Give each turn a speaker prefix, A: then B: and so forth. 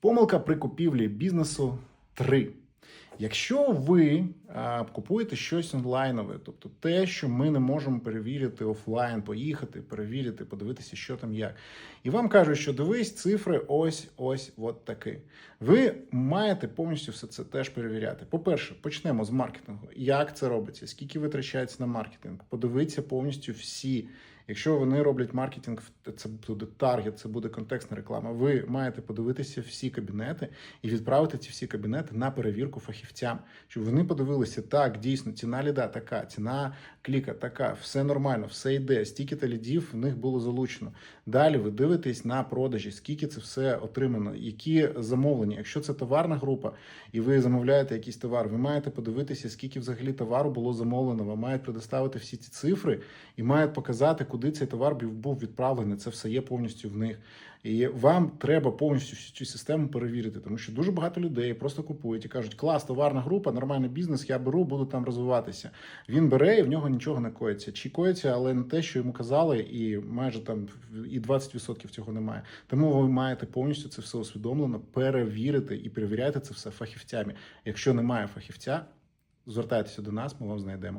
A: Помилка при купівлі бізнесу 3. Якщо ви а, купуєте щось онлайнове, тобто те, що ми не можемо перевірити офлайн, поїхати, перевірити, подивитися, що там як, і вам кажуть, що дивись, цифри ось ось от такі. Ви маєте повністю все це теж перевіряти. По-перше, почнемо з маркетингу. Як це робиться? Скільки витрачається на маркетинг? Подивіться повністю всі. Якщо вони роблять маркетинг, це буде таргет, це буде контекстна реклама. Ви маєте подивитися всі кабінети і відправити ці всі кабінети на перевірку фахівцям, щоб вони подивилися, так, дійсно, ціна ліда така, ціна кліка така, все нормально, все йде, стільки та лідів в них було залучено. Далі ви дивитесь на продажі, скільки це все отримано, які замовлення. Якщо це товарна група, і ви замовляєте якийсь товар, ви маєте подивитися, скільки взагалі товару було замовлено. Ви маєте предоставити всі ці цифри і мають показати, куди цей товар був- відправлений. Це все є повністю в них. І вам треба повністю цю систему перевірити, тому що дуже багато людей просто купують і кажуть, клас, товарна група, нормальний бізнес, я беру, буду там розвиватися. Він бере і в нього нічого не коїться. Чи коїться, але не те, що йому казали, і майже там і 20% цього немає. Тому ви маєте повністю це все усвідомлено перевірити і перевіряти це все фахівцями. Якщо немає фахівця, звертайтеся до нас, ми вам знайдемо.